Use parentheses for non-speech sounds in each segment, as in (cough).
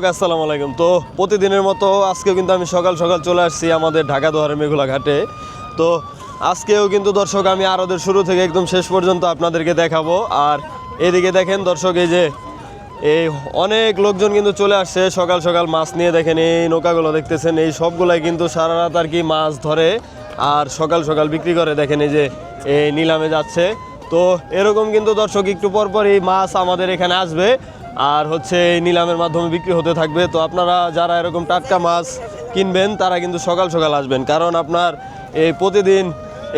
দর্শক আসসালামু আলাইকুম। তো প্রতিদিনের মতো আজকেও কিন্তু আমি সকাল সকাল চলে আসছি আমাদের ঢাকা দোহারের মেঘুলা ঘাটে। তো আজকেও কিন্তু দর্শক, আমি আরদের শুরু থেকে একদম শেষ পর্যন্ত আপনাদেরকে দেখাবো। আর এদিকে দেখেন দর্শক, এই যে, এই অনেক লোকজন কিন্তু চলে আসছে। সকাল সকাল মাছ নিয়ে দেখেন, এই নৌকাগুলো দেখতেছেন, এই সবগুলাই কিন্তু সারা রাত আর কি মাছ ধরে আর সকাল সকাল বিক্রি করে দেখেন, এই যে, এই নিলামে যাচ্ছে। তো এরকম কিন্তু দর্শক, একটু পর পর এই মাছ আমাদের এখানে আসবে। আর হচ্ছে এই নিলামের মাধ্যমে বিক্রি হতে থাকবে। তো আপনারা যারা এরকম টাটকা মাছ কিনবেন তারা কিন্তু সকাল সকাল আসবেন। কারণ আপনার এই প্রতিদিন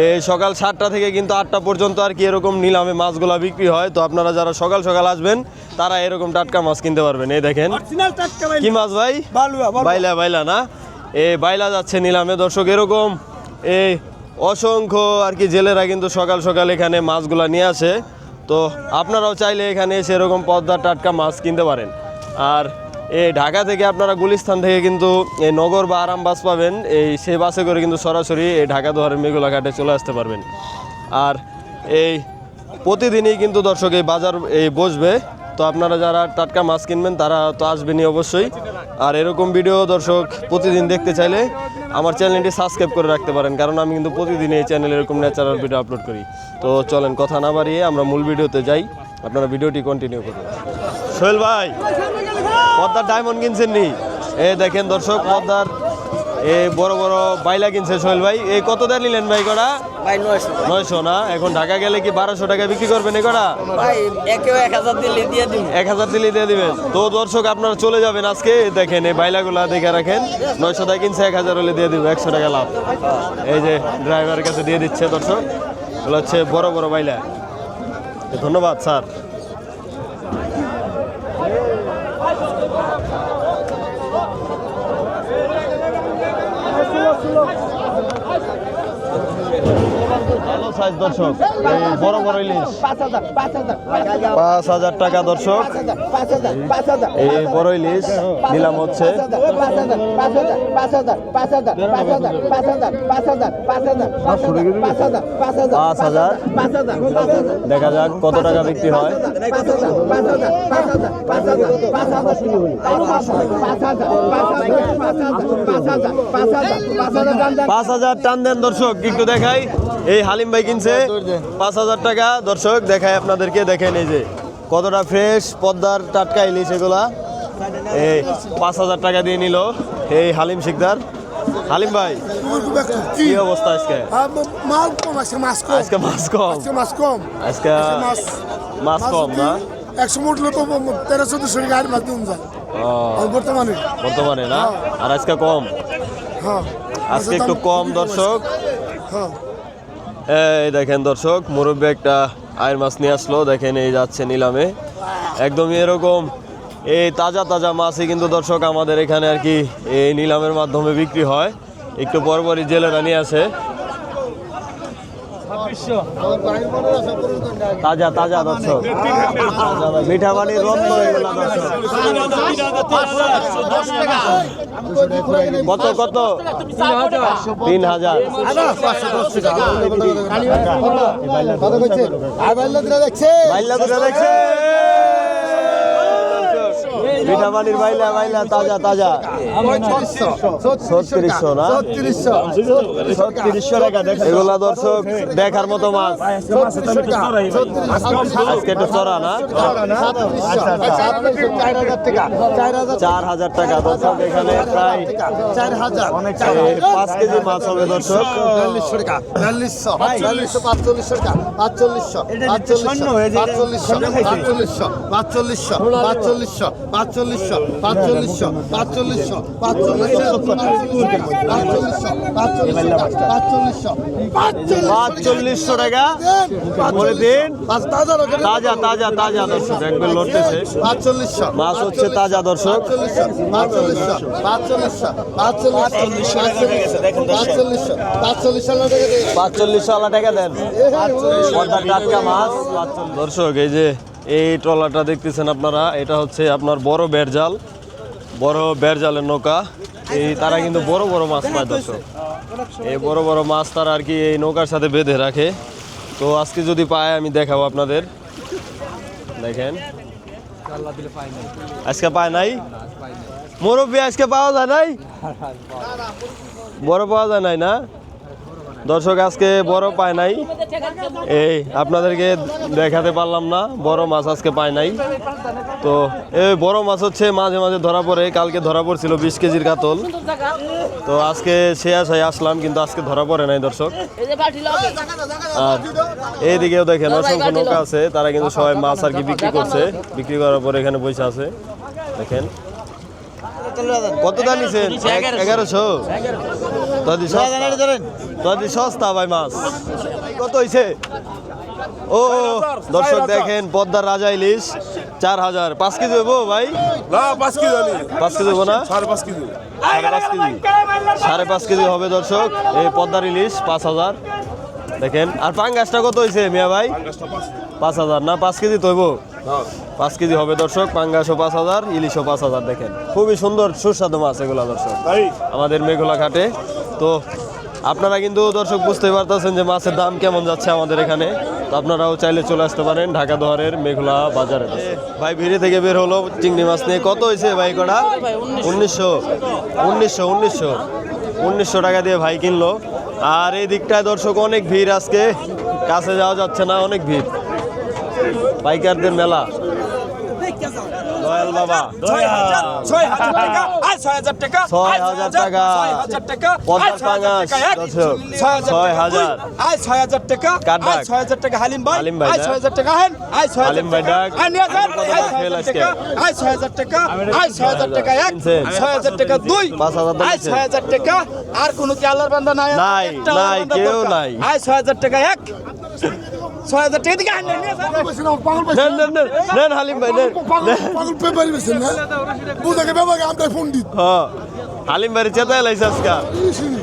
এই সকাল সাতটা থেকে কিন্তু আটটা পর্যন্ত আর কি এরকম নিলামে মাছগুলো বিক্রি হয়। তো আপনারা যারা সকাল সকাল আসবেন তারা এরকম টাটকা মাছ কিনতে পারবেন। এই দেখেন কি মাছ ভাই? বাইলা বাইলা না? এ বাইলা যাচ্ছে নিলামে। দর্শক এরকম এই অসংখ্য আর কি জেলেরা কিন্তু সকাল সকাল এখানে মাছগুলা নিয়ে আসে। তো আপনারাও চাইলে এখানে এসে এরকম পদ্মার টাটকা মাছ কিনতে পারেন। আর এই ঢাকা থেকে আপনারা গুলিস্তান থেকে কিন্তু এই নগর বা আরাম বাস পাবেন। এই সেই বাসে করে কিন্তু সরাসরি এই ঢাকা দোহারের মেঘুলা ঘাটে চলে আসতে পারবেন। আর এই প্রতিদিনই কিন্তু দর্শক এই বাজার এই বসবে। তো আপনারা যারা টাটকা মাছ কিনবেন তারা তো আসবেনই অবশ্যই। আর এরকম ভিডিও দর্শক প্রতিদিন দেখতে চাইলে আমার চ্যানেলটি সাবস্ক্রাইব করে রাখতে পারেন, কারণ আমি কিন্তু প্রতিদিন এই চ্যানেলে এরকম ন্যাচারাল ভিডিও আপলোড করি। তো চলেন, কথা না বাড়িয়ে আমরা মূল ভিডিওতে যাই। আপনারা ভিডিওটি কন্টিনিউ করুন। সোহেল ভাই, পদ্মার ডায়মন্ড কিনছেন নি এ দেখেন দর্শক, পদ্মার এ বড় বড় বাইলা কিনছে সোহেল ভাই। এই কত দেয় নিলেন ভাই কটা? ভাই নয়শো। নয়শো না? এখন ঢাকা গেলে কি বারোশো টাকা বিক্রি করবেন এই কটা? ভাই এক হাজার দিলে দিয়ে এক হাজার দিলে দিয়ে দিবেন। তো দর্শক আপনারা চলে যাবেন আজকে। দেখেন এই বাইলাগুলা দেখে রাখেন। নয়শো টাকা কিনছে এক হাজার হলে দিয়ে দিব একশো টাকা লাভ। এই যে ড্রাইভারের কাছে দিয়ে দিচ্ছে দর্শক এগুলো হচ্ছে বড় বড় বাইলা। ধন্যবাদ স্যার। প্রাইস দর্শক বড় বড় ইলিশ। পাঁচ হাজার টাকা দর্শক। এই বড় ইলিশ নিলাম হচ্ছে। পাঁচ হাজার। দেখা যাক কত টাকা বিক্রি হয়। পাঁচ হাজার টান দেন দর্শক, একটু দেখাই। এই হালিম ভাই কিনছে পাঁচ হাজার টাকা। দর্শক দেখায় আপনাদেরকে দেখেন এই যে কতটা ফ্রেশ পদ্মার টাটকা ইলিশ এগুলা। এই পাঁচ হাজার টাকা দিয়ে নিল এই হালিম শিকদার। হালিম ভাই কি অবস্থা আজকে? আজকে মাছ কম। আজকে মাছ কম না? একশো উঠলে তো তেরোশো দুশো গাড়ি মাছ দিন যায় বর্তমানে বর্তমানে না? আর আজকে কম? আজকে একটু কম দর্শক। হ্যাঁ এই দেখেন দর্শক, মুরব্বী একটা আয়ের মাছ নিয়ে আসলো। দেখেন এই যাচ্ছে নিলামে। একদমই এরকম এই তাজা তাজা মাছই কিন্তু দর্শক আমাদের এখানে আর কি এই নিলামের মাধ্যমে বিক্রি হয়। একটু পরপরই জেলেরা নিয়ে আসে। তাজা তাজা দর্শক মিঠা পানির রত্ন এগুলা দর্শক কত কত তিন হাজার দেখছে মিঠা পানির বাইলা বাইলা তাজা তাজা। ছত্রিশশো না? ছত্রিশশো টাকা এগুলা দর্শক দেখার মতো মাছ। আজকে একটু চড়া না? চার হাজার টাকা দর্শক এখানে প্রায় এই পাঁচ কেজি মাছ হবে দর্শক। পাঁচচল্লিশশো টাকা করে দিন। তাজা তাজা তাজা দর্শক একবার লড়তেছে। পাঁচচল্লিশশো মাছ হচ্ছে তাজা দর্শক। পাঁচচল্লিশশো পাঁচচল্লিশশো পাঁচচল্লিশশো পাঁচচল্লিশশো পাঁচচল্লিশশো পাঁচচল্লিশশো টাকা দেন। টাটকা মাছ। দর্শক এই যে এই ট্রলারটা দেখতেছেন আপনারা, এটা হচ্ছে আপনার বড় বেরজাল বড় বেরজালের নৌকা। এই তারা কিন্তু বড় বড় মাছ পায় দর্শক এই বড় বড় মাছ তারা আর কি এই নৌকার সাথে বেঁধে রাখে। তো আজকে যদি পায়, আমি দেখাবো আপনাদের। দেখেন। আজকে পায় নাই? মুরব্বী, আজকে পাওয়া যায় নাই? বড় পাওয়া যায় নাই না? দর্শক, আজকে বড় পায় নাই। এই, আপনাদেরকে দেখাতে পারলাম না, বড় মাছ আজকে পায় নাই। তো, এই বড় মাছ হচ্ছে মাঝে মাঝে ধরা পড়ে, কালকে ধরা পড়ছিল বিশ কেজির কাতল। তো, আজকে সে আশায় আসলাম, কিন্তু আজকে ধরা পড়ে নাই দর্শক। আর এইদিকেও দেখেন, অসংখ্য নৌকা আছে, তারা কিন্তু সবাই মাছ আর কি বিক্রি করছে। বিক্রি করার পরে এখানে বসে আছে। দেখেন। কত দাম নিছেন? এগারোশো? তদি তদি সস্তা ভাই মাছ। কত হইছে? ও দর্শক দেখেন পদ্মার রাজা ইলিশ চার হাজার। পাঁচ কেজি দেবো ভাই? না পাঁচ কেজি পাঁচ কেজি দেবো না? সাড়ে পাঁচ কেজি। সাড়ে পাঁচ কেজি। সাড়ে পাঁচ কেজি হবে দর্শক। এই পদ্মার ইলিশ পাঁচ হাজার। দেখেন আর পাঙ্গাসটা কত হয়েছে মিয়া ভাই? পাঁচ হাজার। না? পাঁচ কেজি তৈব পাঁচ কেজি হবে দর্শক পাঙ্গাসও পাঁচ হাজার ইলিশও পাঁচ হাজার দেখেন। খুবই সুন্দর সুস্বাদু মাছ এগুলা দর্শক। আমাদের মেঘলা ঘাটে। তো আপনারা কিন্তু দর্শক বুঝতে পারতেছেন যে মাছের দাম কেমন যাচ্ছে আমাদের এখানে। তো আপনারাও চাইলে চলে আসতে পারেন ঢাকা দোহারের মেঘলা বাজারে। ভাই, ভিড়ে থেকে বের হলো চিংড়ি মাছ নিয়ে। কত হয়েছে ভাই কটা? উনিশশো। উনিশশো উনিশশো। উনিশশো টাকা দিয়ে ভাই কিনলো। আর এই দিকটায় দর্শক অনেক ভিড় আজকে। কাছে যাওয়া যাচ্ছে না, অনেক ভিড়। পাইকারদের মেলা। বাবা ছয় হাজার ছয় হাজার টাকা ছয় আয় হাজার টাকা। ছয় হাজার টাকা ছয় হাজার টাকা এক। দর্শক, ছয় হাজার ছয় হাজার। আয় ছয় হাজার টাকা আয় ছয় হাজার টাকা হালিম ভাই হালিম ভাই? ছয় হাজার টাকা হেন আয় ছয় হাজার হালিম ভাই ডাক? আয় টাকা ছয় হাজার? টাকা আয় ছয় হাজার টাকা ছয় টাকা এক ছয় হাজার টাকা দুই পাঁচ হাজার টাকা আয় ছয় হাজার টাকা আর কোনো কি আল্লাহর বান্দা নাই নাই, কেউ নাই। আয় ছয় হাজার টাকা এক ছয় হাজার টাকা পাইছে নেন নেন নেন নেন হালিম ভাই নেন। পাগল পেপারি বেছেন না? বুঝাকে বাবাকে আমরা ফোন দিত। হ্যাঁ হালিম ভাই চেতায় লাইছে আজকা।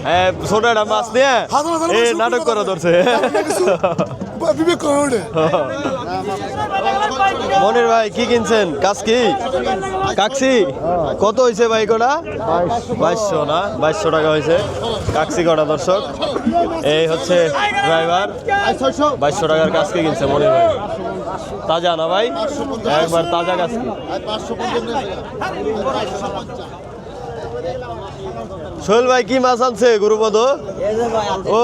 হ্যাঁ ছোট একটা মাছ নিয়ে নাটক করে ধরছে। (laughs) বিবেক করে মনির ভাই, কি কিনছেন? কাজ কি কাকসি? কত হয়েছে ভাই কটা? বাইশশো না? বাইশশো টাকা হয়েছে কাকসি কটা, দর্শক? এই হচ্ছে ড্রাইভার। বাইশশো টাকার কাজ কি কিনছে মনির ভাই। তাজা না ভাই? একবার তাজা কাজকি সোহেল ভাই কি মাছ আনছে গুরুপদ? ও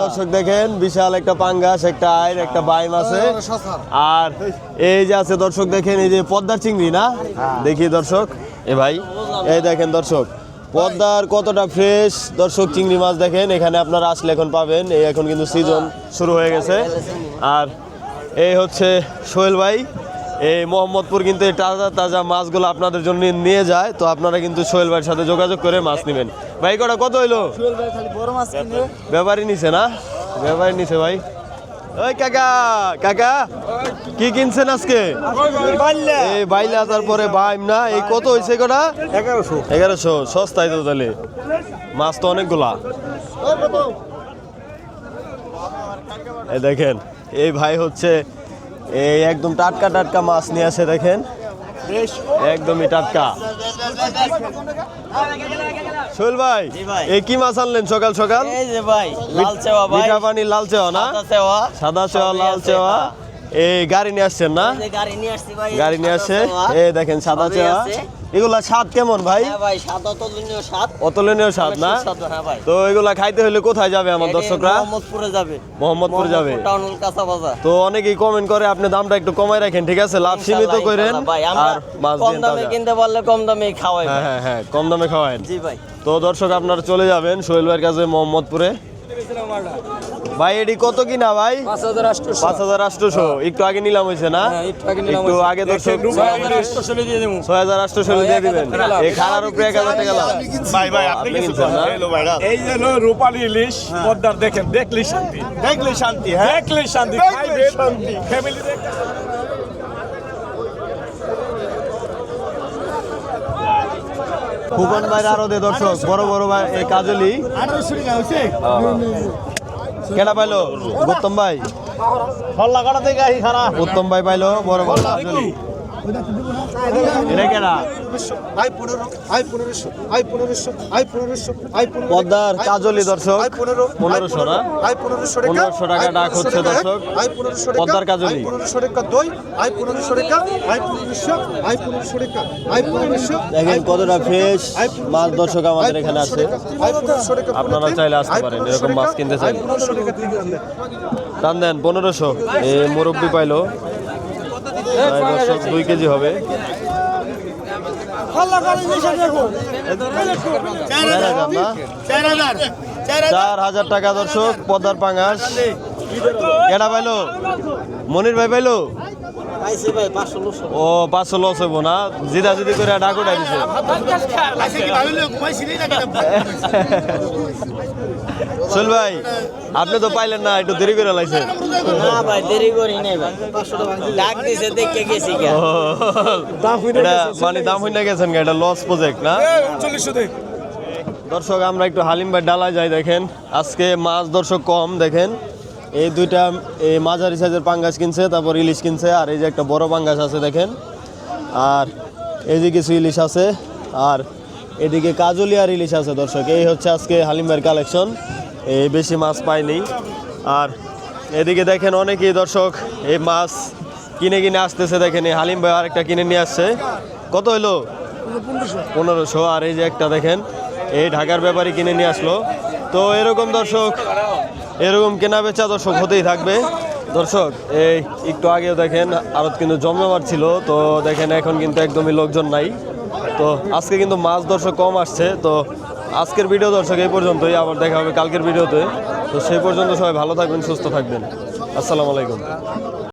দর্শক দেখেন বিশাল একটা পাঙ্গাস একটা আয়ের একটা বাইম আছে। আর এই যে আছে দর্শক দেখেন এই যে পদ্মার চিংড়ি না? দেখি দর্শক। এ ভাই এই দেখেন দর্শক পদ্মার কতটা ফ্রেশ দর্শক চিংড়ি মাছ দেখেন। এখানে আপনারা আসলে এখন পাবেন। এই এখন কিন্তু সিজন শুরু হয়ে গেছে। আর এই হচ্ছে সোহেল ভাই এই মোহাম্মদপুর কিন্তু এই তাজা তাজা মাছগুলো আপনাদের জন্য নিয়ে যায়। তো আপনারা কিন্তু সোহেল ভাইয়ের সাথে যোগাযোগ করে মাছ নেবেন। ভাই কটা? কত হইল? ব্যাপারী নিছে না? ব্যাপারী নিছে ভাই। ওই কাকা কাকা কি কিনছেন আজকে? এই বাইলা তারপরে বাইম না? এই কত হয়েছে কটা? এগারোশো। এগারোশো সস্তায় তো তাহলে। মাছ তো অনেকগুলা। এই দেখেন এই ভাই হচ্ছে এই একদম টাটকা টাটকা মাছ নিয়ে আসে দেখেন। একদমই টাটকা। সোহেল ভাই এই কি মাছ আনলেন সকাল সকাল? এই যে ভাই লাল চেওয়া ভাই। মিঠা পানি লাল চেওয়া না? সাদা চেওয়া। লাল চেওয়া। এই গাড়ি নিয়ে আসছেন না? গাড়ি নিয়ে আসছি ভাই গাড়ি নিয়ে আসছে। এই দেখেন সাদা আছে। এগুলা স্বাদ কেমন ভাই? হ্যাঁ ভাই স্বাদ অতুলনীয় স্বাদ। না? হ্যাঁ তো এগুলা খাইতে হলে কোথায় যাবে আমার দর্শকরা? মোহাম্মদপুরে যাবে। মোহাম্মদপুর যাবে। তো অনেকেই কমেন্ট করে আপনি দামটা একটু কমাই রাখেন ঠিক আছে? লাভ সীমিত করেন আর মাছ কম দামে। কিনতে পারলে কম দামে খাওয়াই হ্যাঁ হ্যাঁ হ্যাঁ কম দামে জি ভাই। তো দর্শক আপনারা চলে যাবেন সোহেল ভাইয়ের কাছে মোহাম্মদপুরে। ভাই এটি কত কিনা ভাই? পাঁচ হাজার আটশোশো একটু আগে নিলাম হয়েছে না? একটু আগে দর্শক ছয় হাজার আটশোশো দিয়ে দিবেন। এই খানার উপরে এক হাজার টাকা। ভাই ভাই আপনি কিনছেন না? এই যে রূপালী ইলিশ পদ্মার দেখেন দেখলি শান্তি। দেখলে শান্তি হ্যাঁ? দেখলি শান্তি শান্তি। ফ্যামিলি ফুকন ভাইয়ের আরও দে দর্শক বড় বড় ভাই এই কাজলি। কেনা পাইলো? উত্তম ভাই। উত্তম ভাই পাইলো বড় বড় এটা কেনা আই পনেরো আই পনেরোশো আই পনেরোশো আই পনেরোশো আই পনেরো পদ্মার কাজলি দর্শক আই পনেরো পনেরোশো না? আই পনেরোশো টাকা পনেরোশো টাকা ডাক হচ্ছে দর্শক আই পনেরোশো টাকা পদ্মার কাজলি। আই পনেরোশো টাকা দই আই পনেরোশো টাকা আই পনেরোশো আই পনেরোশো টাকা আই পনেরোশো দেখেন কতটা ফ্রেশ মাছ দর্শক আমাদের এখানে আছে। আপনারা চাইলে আসতে পারেন, এরকম মাছ কিনতে চাইলে। টান দেন পনেরোশো। এ মুরব্বি পাইলো। দুই কেজি হবে। চার হাজার টাকা দর্শক পদ্মার পাঙাশ। কেডা পাইলো? মনির ভাই পাইলো? ও পাঁচশো লস হইব না? জিদা জিদি করে ডাক দিছে। চল ভাই। আপনি তো পাইলেন না একটু দেরি করে লাইছেন না ভাই দেরি করি নাই ভাই। ডাক দিছে দেখে গেছি এটা মানে দাম হইনা গেছেন এটা লস প্রজেক্ট না? দর্শক আমরা একটু হালিম ভাই ডালায় যাই দেখেন। আজকে মাছ দর্শক কম দেখেন। এই দুইটা এই মাঝারি সাইজের পাঙ্গাস কিনছে তারপর ইলিশ কিনছে আর এই যে একটা বড় পাঙ্গাস আছে দেখেন। আর এই যে কিছু ইলিশ আছে আর এদিকে কাজলি আর ইলিশ আছে দর্শক। এই হচ্ছে আজকে হালিম ভাইয়ের কালেকশন এই বেশি মাছ পাইনি। আর এদিকে দেখেন অনেকেই দর্শক এই মাছ কিনে কিনে আসতেছে দেখেন। এই হালিম ভাই আরেকটা কিনে নিয়ে আসছে। কত হইল? পনেরোশো। আর এই যে একটা দেখেন এই ঢাকার ব্যাপারে কিনে নিয়ে আসলো। তো এরকম দর্শক এরকম কেনা বেচা দর্শক হতেই থাকবে। দর্শক, এই একটু আগেও দেখেন আরও কিন্তু জমজমার ছিল, তো দেখেন এখন কিন্তু একদমই লোকজন নাই। তো আজকে কিন্তু মাছ দর্শক কম আসছে, তো আজকের ভিডিও দর্শক এই পর্যন্তই, আবার দেখা হবে কালকের ভিডিওতে। তো সেই পর্যন্ত সবাই ভালো থাকবেন, সুস্থ থাকবেন। আসসালামু আলাইকুম।